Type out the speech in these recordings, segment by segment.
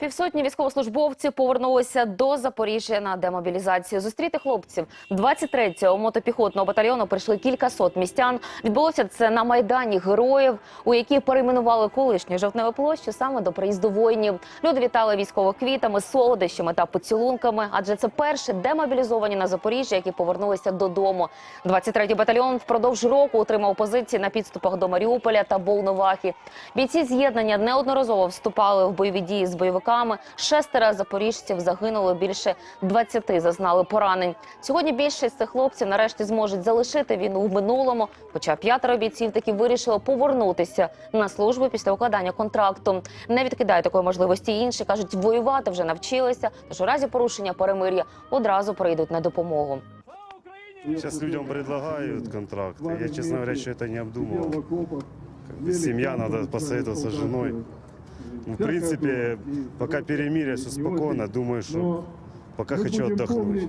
Півсотні військовослужбовців повернулися до Запоріжжя на демобілізацію. Зустріти хлопців 23-го мотопіхотного батальйону прийшли кількасот містян. Відбулося це на майдані героїв, у якій перейменували колишню жовтневу площу саме до приїзду воїнів. Люди вітали військових квітами, солодощами та поцілунками. Адже це перші демобілізовані на Запоріжжя, які повернулися додому. 23-й батальйон впродовж року отримав позиції на підступах до Маріуполя та Волновахи. Бійці з'єднання неодноразово вступали в бойові дії з бойовиками Шестеро запоріжців загинуло, більше 20 зазнали поранень. Сьогодні більшість цих хлопців нарешті зможуть залишити війну в минулому. Хоча п'ятеро бійців таки вирішили повернутися на службу після укладання контракту. Не відкидають такої можливості і інші кажуть, воювати вже навчилися. Тож у разі порушення перемир'я одразу прийдуть на допомогу. Сейчас людям предлагают контракты. Я, честно говоря, еще это не обдумывал. Как бы семья, надо посоветоваться с женой. Ну, в принципе, пока перемирие, все спокойно. Думаю, что пока хочу отдохнуть.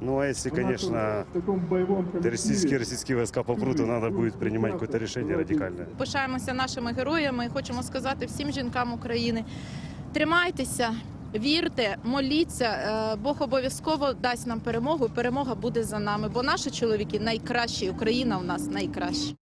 Ну, а если, конечно, террористические российские войска попрут, то надо будет принимать какое-то решение радикальное. Пишаємося нашими героями і хочемо сказати всім жінкам України: тримайтеся, вірте, моліться. е, Бог обов'язково дасть нам перемогу. і Перемога буде за нами. Бо наші чоловіки найкращі, Україна у нас найкраща.